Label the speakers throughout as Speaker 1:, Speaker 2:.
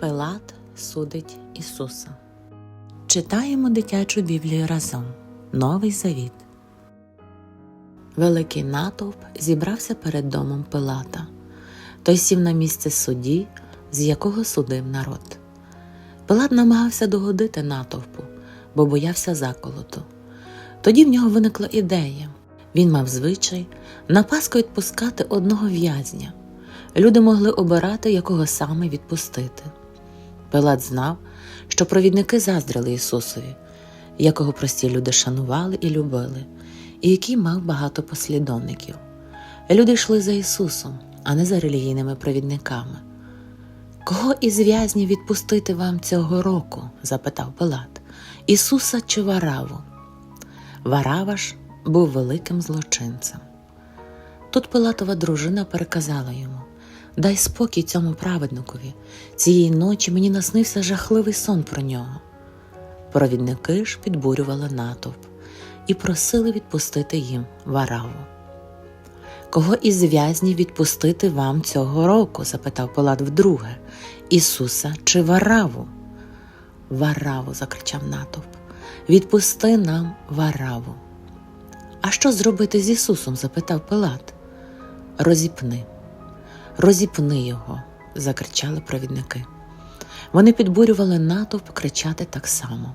Speaker 1: Пилат судить Ісуса. Читаємо дитячу Біблію разом. Новий Завіт. Великий натовп зібрався перед домом Пилата. Той сів на місце судді, з якого судив народ. Пилат намагався догодити натовпу, бо боявся заколоту. Тоді в нього виникла ідея. Він мав звичай на Пасху відпускати одного в'язня. Люди могли обирати, якого саме відпустити. Пилат знав, що провідники заздрили Ісусові, якого прості люди шанували і любили, і який мав багато послідовників. Люди йшли за Ісусом, а не за релігійними провідниками. Кого із в'язнів відпустити вам цього року? запитав Пилат. Ісуса чи Вараву? Варава ж був великим злочинцем. Тут Пилатова дружина переказала йому Дай спокій цьому праведникові. Цієї ночі мені наснився жахливий сон про нього. Провідники ж підбурювали натовп і просили відпустити їм Вараву. Кого із в'язнів відпустити вам цього року? запитав Пилат вдруге. Ісуса чи Вараву? Вараву, закричав натовп. Відпусти нам Вараву. А що зробити з Ісусом? запитав Пилат. Розіпни, розіпни його, закричали провідники. Вони підбурювали натовп кричати так само.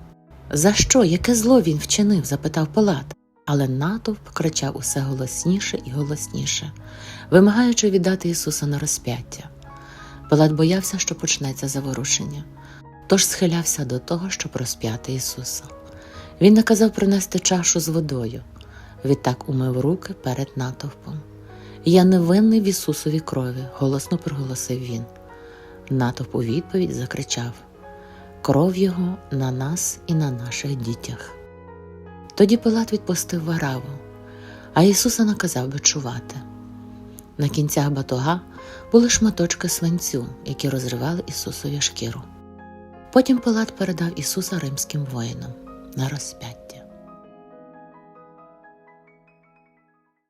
Speaker 1: За що? Яке зло він вчинив? запитав Пилат. Але натовп кричав усе голосніше і голосніше, вимагаючи віддати Ісуса на розп'яття. Пилат боявся, що почнеться заворушення, тож схилявся до того, щоб розп'яти Ісуса. Він наказав принести чашу з водою, відтак умив руки перед натовпом. Я невинний в Ісусовій крові, голосно проголосив він. Натовп у відповідь закричав Кров Його на нас і на наших дітях. Тоді Пилат відпустив вараву, а Ісуса наказав бичувати. На кінцях батога були шматочки свинцю, які розривали Ісусові шкіру. Потім Пилат передав Ісуса римським воїнам на розп'яття.